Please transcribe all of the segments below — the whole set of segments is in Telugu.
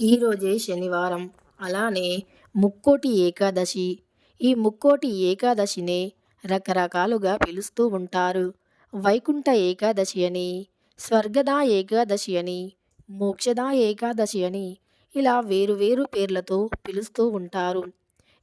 ఈరోజే శనివారం. అలానే ముక్కోటి ఏకాదశి. ఈ ముక్కోటి ఏకాదశినే రకరకాలుగా పిలుస్తూ ఉంటారు. వైకుంఠ ఏకాదశి అని స్వర్గదా ఏకాదశి అని మోక్షదా ఏకాదశి అని ఇలా వేరు వేరు పేర్లతో పిలుస్తూ ఉంటారు.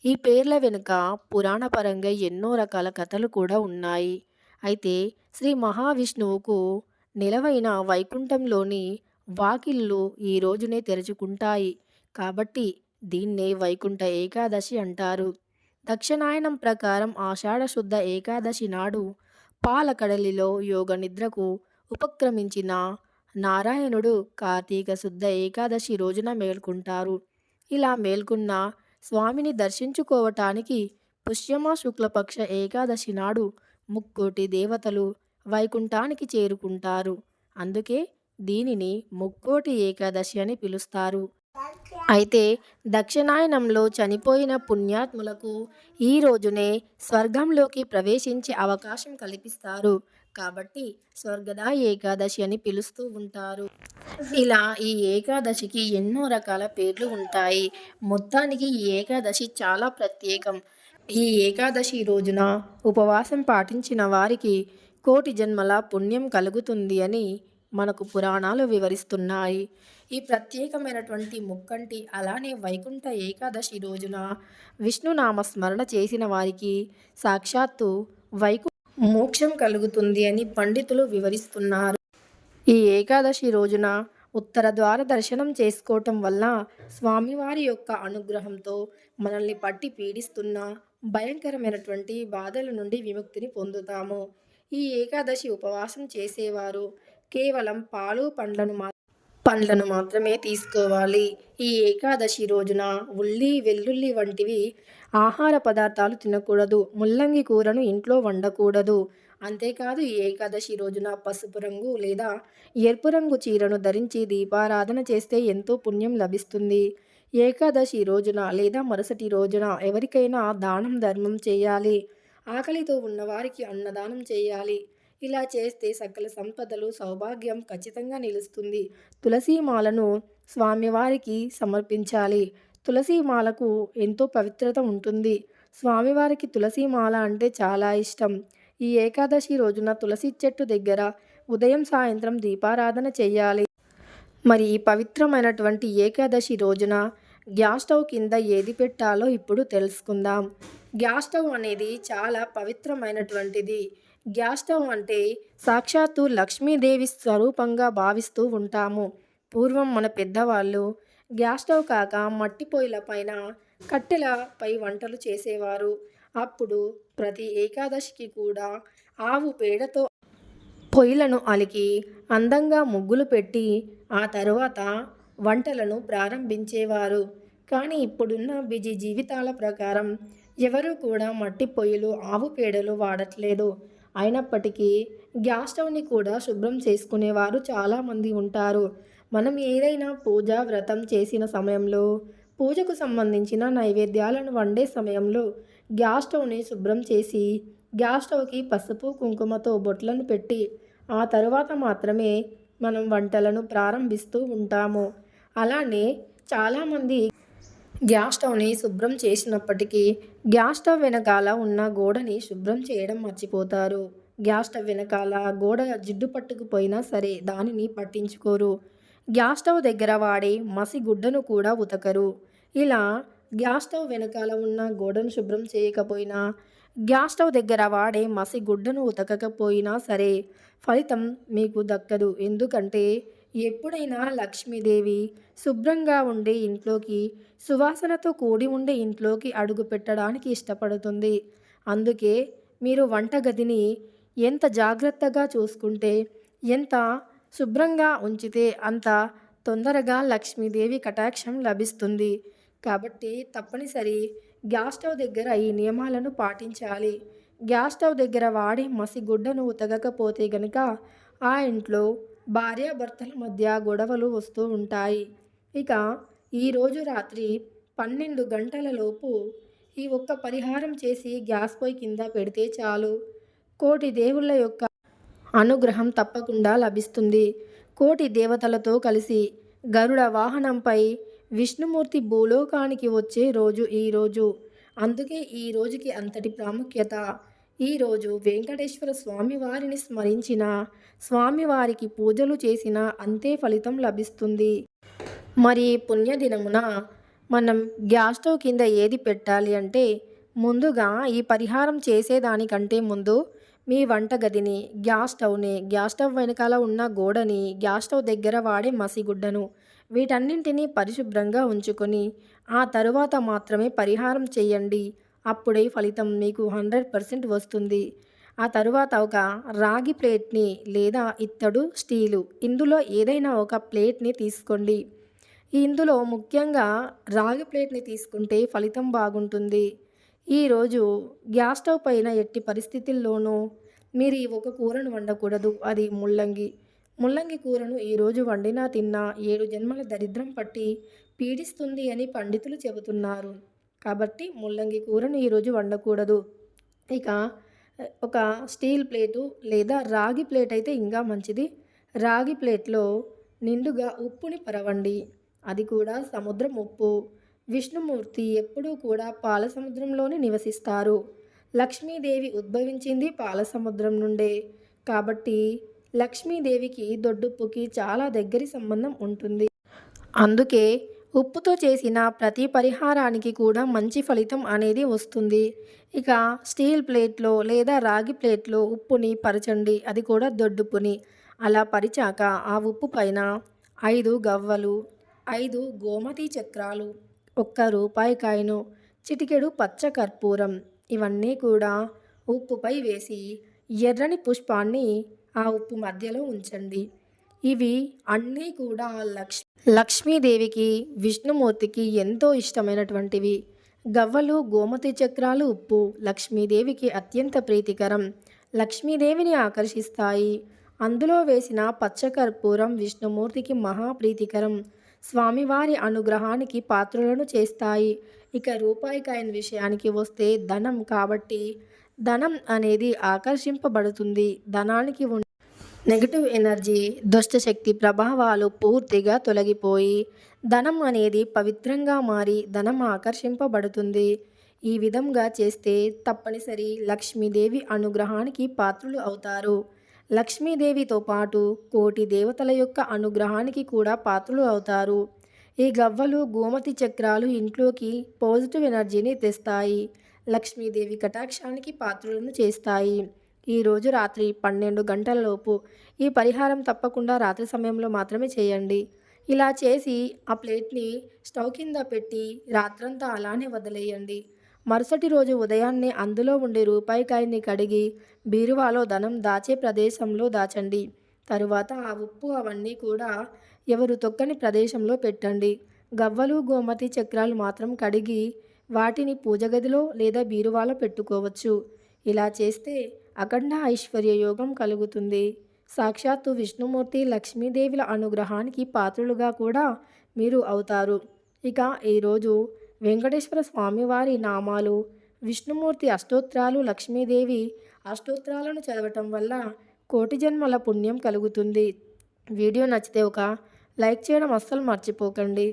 ఈ పేర్ల వెనుక పురాణపరంగా ఎన్నో రకాల కథలు కూడా ఉన్నాయి. అయితే శ్రీ మహావిష్ణువుకు నిలవైన వైకుంఠంలోని వాకిళ్ళు ఈ రోజునే తెరుచుకుంటాయి. కాబట్టి దీన్నే వైకుంఠ ఏకాదశి అంటారు. దక్షిణాయనం ప్రకారం ఆషాఢ శుద్ధ ఏకాదశి నాడు పాలకడలిలో యోగ నిద్రకు ఉపక్రమించిన నారాయణుడు కార్తీక శుద్ధ ఏకాదశి రోజున మేల్కొంటారు. ఇలా మేల్కొన్న స్వామిని దర్శించుకోవటానికి పుష్యమ శుక్లపక్ష ఏకాదశి నాడు ముక్కోటి దేవతలు వైకుంఠానికి చేరుకుంటారు. అందుకే దీనిని ముక్కోటి ఏకాదశి అని పిలుస్తారు. అయితే దక్షిణాయనంలో చనిపోయిన పుణ్యాత్ములకు ఈ రోజునే స్వర్గంలోకి ప్రవేశించే అవకాశం కల్పిస్తారు. కాబట్టి స్వర్గదా ఏకాదశి అని పిలుస్తూ ఉంటారు. ఇలా ఈ ఏకాదశికి ఎన్నో రకాల పేర్లు ఉంటాయి. మొత్తానికి ఈ ఏకాదశి చాలా ప్రత్యేకం. ఈ ఏకాదశి రోజున ఉపవాసం పాటించిన వారికి కోటి జన్మల పుణ్యం కలుగుతుంది అని మనకు పురాణాలు వివరిస్తున్నాయి. ఈ ప్రత్యేకమైనటువంటి ముక్కంటి అలానే వైకుంఠ ఏకాదశి రోజున విష్ణునామ స్మరణ చేసిన వారికి సాక్షాత్తు వైకు మోక్షం కలుగుతుంది అని పండితులు వివరిస్తున్నారు. ఈ ఏకాదశి రోజున ఉత్తర ద్వార దర్శనం చేసుకోవటం వల్ల స్వామివారి యొక్క అనుగ్రహంతో మనల్ని పట్టి పీడిస్తున్న భయంకరమైనటువంటి బాధల నుండి విముక్తిని పొందుతాము. ఈ ఏకాదశి ఉపవాసం చేసేవారు కేవలం పాలు పండ్లను మా పండ్లను మాత్రమే తీసుకోవాలి. ఈ ఏకాదశి రోజున ఉల్లి వెల్లుల్లి వంటివి ఆహార పదార్థాలు తినకూడదు. ముల్లంగి కూరను ఇంట్లో వండకూడదు. అంతేకాదు ఈ ఏకాదశి రోజున పసుపు రంగు లేదా ఎరుపు రంగు చీరను ధరించి దీపారాధన చేస్తే ఎంతో పుణ్యం లభిస్తుంది. ఏకాదశి రోజున లేదా మరుసటి రోజున ఎవరికైనా దానం ధర్మం చేయాలి. ఆకలితో ఉన్నవారికి అన్నదానం చేయాలి. ఇలా చేస్తే సకల సంపదలు సౌభాగ్యం ఖచ్చితంగా నిలుస్తుంది. తులసీమాలను స్వామివారికి సమర్పించాలి. తులసీమాలకు ఎంతో పవిత్రత ఉంటుంది. స్వామివారికి తులసీమాల అంటే చాలా ఇష్టం. ఈ ఏకాదశి రోజున తులసి చెట్టు దగ్గర ఉదయం సాయంత్రం దీపారాధన చేయాలి. మరి ఈ పవిత్రమైనటువంటి ఏకాదశి రోజున గ్యాస్ స్టవ్ కింద ఏది పెట్టాలో ఇప్పుడు తెలుసుకుందాం. గ్యాస్ స్టవ్ అనేది చాలా పవిత్రమైనటువంటిది. గ్యాస్ స్టవ్ అంటే సాక్షాత్తు లక్ష్మీదేవి స్వరూపంగా భావిస్తూ ఉంటాము. పూర్వం మన పెద్దవాళ్ళు గ్యాస్ స్టవ్ కాక మట్టి పొయ్యిల పైన కట్టెలపై వంటలు చేసేవారు. అప్పుడు ప్రతి ఏకాదశికి కూడా ఆవు పేడతో పొయ్యిలను అలికి అందంగా ముగ్గులు పెట్టి ఆ తరువాత వంటలను ప్రారంభించేవారు. కానీ ఇప్పుడున్న బిజీ జీవితాల ప్రకారం ఎవరూ కూడా మట్టి పొయ్యిలు ఆవు పేడలు వాడట్లేదు. అయినప్పటికీ గ్యాస్ స్టవ్ని కూడా శుభ్రం చేసుకునేవారు చాలామంది ఉంటారు. మనం ఏదైనా పూజ వ్రతం చేసిన సమయంలో పూజకు సంబంధించిన నైవేద్యాలను వండే సమయంలో గ్యాస్ స్టవ్ని శుభ్రం చేసి గ్యాస్ స్టవ్కి పసుపు కుంకుమతో బొట్లను పెట్టి ఆ తరువాత మాత్రమే మనం వంటలను ప్రారంభిస్తూ ఉంటాము. అలానే చాలామంది గ్యాస్ స్టవ్ని శుభ్రం చేసినప్పటికీ గ్యాస్ స్టవ్ వెనకాల ఉన్న గోడని శుభ్రం చేయడం మర్చిపోతారు. గ్యాస్ స్టవ్ వెనకాల గోడ జిడ్డు పట్టుకుపోయినా సరే దానిని పట్టించుకోరు. గ్యాస్ స్టవ్ దగ్గర వాడే మసి గుడ్డను కూడా ఉతకరు. ఇలా గ్యాస్ స్టవ్ వెనకాల ఉన్న గోడను శుభ్రం చేయకపోయినా గ్యాస్ స్టవ్ దగ్గర వాడే మసి గుడ్డను ఉతకకపోయినా సరే ఫలితం మీకు దక్కదు. ఎందుకంటే ఎప్పుడైనా లక్ష్మీదేవి శుభ్రంగా ఉండే ఇంట్లోకి సువాసనతో కూడి ఉండే ఇంట్లోకి అడుగు పెట్టడానికి ఇష్టపడుతుంది. అందుకే మీరు వంటగదిని ఎంత జాగ్రత్తగా చూసుకుంటే ఎంత శుభ్రంగా ఉంచితే అంత తొందరగా లక్ష్మీదేవి కటాక్షం లభిస్తుంది. కాబట్టి తప్పనిసరి గ్యాస్ స్టవ్ దగ్గర ఈ నియమాలను పాటించాలి. గ్యాస్ స్టవ్ దగ్గర వాడి మసి గుడ్డను ఉతకకపోతే గనుక ఆ ఇంట్లో భార్యాభర్తల మధ్య గొడవలు వస్తూ ఉంటాయి. ఇక ఈరోజు రాత్రి పన్నెండు గంటలలోపు ఈ ఒక్క పరిహారం చేసి గ్యాస్ పొయ్యి కింద పెడితే చాలు. కోటి దేవుళ్ళ యొక్క అనుగ్రహం తప్పకుండా లభిస్తుంది. కోటి దేవతలతో కలిసి గరుడ వాహనంపై విష్ణుమూర్తి భూలోకానికి వచ్చే రోజు ఈరోజు అందుకే ఈ రోజుకి అంతటి ప్రాముఖ్యత ఈరోజు వెంకటేశ్వర స్వామివారిని స్మరించిన స్వామివారికి పూజలు చేసిన అంతే ఫలితం లభిస్తుంది. మరి పుణ్యదినమున మనం గ్యాస్ స్టవ్ కింద ఏది పెట్టాలి అంటే ముందుగా ఈ పరిహారం చేసేదానికంటే ముందు మీ వంటగదిని గ్యాస్ స్టవ్ని గ్యాస్ స్టవ్ వెనకాల ఉన్న గోడని గ్యాస్ స్టవ్ దగ్గర వాడే మసిగుడ్డను వీటన్నింటినీ పరిశుభ్రంగా ఉంచుకొని ఆ తరువాత మాత్రమే పరిహారం చేయండి. అప్పుడే ఫలితం మీకు హండ్రెడ్ పర్సెంట్ వస్తుంది. ఆ తరువాత ఒక రాగి ప్లేట్ని లేదా ఇత్తడు స్టీలు ఇందులో ఏదైనా ఒక ప్లేట్ని తీసుకోండి. ఇందులో ముఖ్యంగా రాగి ప్లేట్ని తీసుకుంటే ఫలితం బాగుంటుంది. ఈరోజు గ్యాస్ స్టవ్ పైన ఎట్టి పరిస్థితుల్లోనూ మీరు ఈ ఒక కూరను వండకూడదు. అది ముల్లంగి. ముల్లంగి కూరను ఈరోజు వండినా తిన్నా ఏడు జన్మల దరిద్రం పట్టి పీడిస్తుంది అని పండితులు చెబుతున్నారు. కాబట్టి ముల్లంగి కూరను ఈరోజు వండకూడదు. ఇక ఒక స్టీల్ ప్లేటు లేదా రాగి ప్లేట్ అయితే ఇంకా మంచిది. రాగి ప్లేట్లో నిండుగా ఉప్పుని పరవండి. అది కూడా సముద్రం ఉప్పు. విష్ణుమూర్తి ఎప్పుడూ కూడా పాల సముద్రంలోనే నివసిస్తారు. లక్ష్మీదేవి ఉద్భవించింది పాల సముద్రం నుండే. కాబట్టి లక్ష్మీదేవికి దొడ్డుప్పుకి చాలా దగ్గరి సంబంధం ఉంటుంది. అందుకే ఉప్పుతో చేసిన ప్రతి పరిహారానికి కూడా మంచి ఫలితం అనేది వస్తుంది. ఇక స్టీల్ ప్లేట్లో లేదా రాగి ప్లేట్లో ఉప్పుని పరచండి. అది కూడా దొడ్డుప్పుని అలా పరిచాక ఆ ఉప్పు పైన ఐదు గవ్వలు ఐదు గోమతి చక్రాలు ఒక్క రూపాయి కాయను చిటికెడు పచ్చ కర్పూరం ఇవన్నీ కూడా ఉప్పుపై వేసి ఎర్రని పుష్పాన్ని ఆ ఉప్పు మధ్యలో ఉంచండి. ఇవి అన్నీ కూడా లక్ష్ లక్ష్మీదేవికి విష్ణుమూర్తికి ఎంతో ఇష్టమైనటువంటివి. గవ్వలు గోమతి చక్రాలు ఉప్పు లక్ష్మీదేవికి అత్యంత ప్రీతికరం. లక్ష్మీదేవిని ఆకర్షిస్తాయి. అందులో వేసిన పచ్చకర్పూరం విష్ణుమూర్తికి మహాప్రీతికరం స్వామివారి అనుగ్రహానికి పాత్రులను చేస్తాయి. ఇక రూపాయి కాయిన్ విషయానికి వస్తే ధనం కాబట్టి ధనం అనేది ఆకర్షింపబడుతుంది. ధనానికి నెగటివ్ ఎనర్జీ దుష్టశక్తి ప్రభావాలు పూర్తిగా తొలగిపోయి ధనం అనేది పవిత్రంగా మారి ధనం ఆకర్షింపబడుతుంది. ఈ విధంగా చేస్తే తప్పనిసరి లక్ష్మీదేవి అనుగ్రహానికి పాత్రులు అవుతారు. లక్ష్మీదేవితో పాటు కోటి దేవతల యొక్క అనుగ్రహానికి కూడా పాత్రులు అవుతారు. ఈ గవ్వలు గోమతి చక్రాలు ఇంట్లోకి పాజిటివ్ ఎనర్జీని తెస్తాయి. లక్ష్మీదేవి కటాక్షానికి పాత్రులను చేస్తాయి. ఈరోజు రాత్రి పన్నెండు గంటలలోపు ఈ పరిహారం తప్పకుండా రాత్రి సమయంలో మాత్రమే చేయండి. ఇలా చేసి ఆ ప్లేట్ని స్టవ్ కింద పెట్టి రాత్రంతా అలానే వదిలేయండి. మరుసటి రోజు ఉదయాన్నే అందులో ఉండే రూపాయి కాయని కడిగి బీరువాలో ధనం దాచే ప్రదేశంలో దాచండి. తరువాత ఆ ఉప్పు అవన్నీ కూడా ఎవరు తొక్కని ప్రదేశంలో పెట్టండి. గవ్వలు గోమతి చక్రాలు మాత్రం కడిగి వాటిని పూజ గదిలో లేదా బీరువాలో పెట్టుకోవచ్చు. ఇలా చేస్తే అఖండ ఐశ్వర్య యోగం కలుగుతుంది. సాక్షాత్తు విష్ణుమూర్తి లక్ష్మీదేవిల అనుగ్రహానికి పాత్రులుగా కూడా మీరు అవుతారు. ఇక ఈరోజు వెంకటేశ్వర స్వామివారి నామాలు విష్ణుమూర్తి అష్టోత్రాలు లక్ష్మీదేవి అష్టోత్రాలను చదవటం వల్ల కోటి జన్మల పుణ్యం కలుగుతుంది. వీడియో నచ్చితే ఒక లైక్ చేయడం అస్సలు మర్చిపోకండి.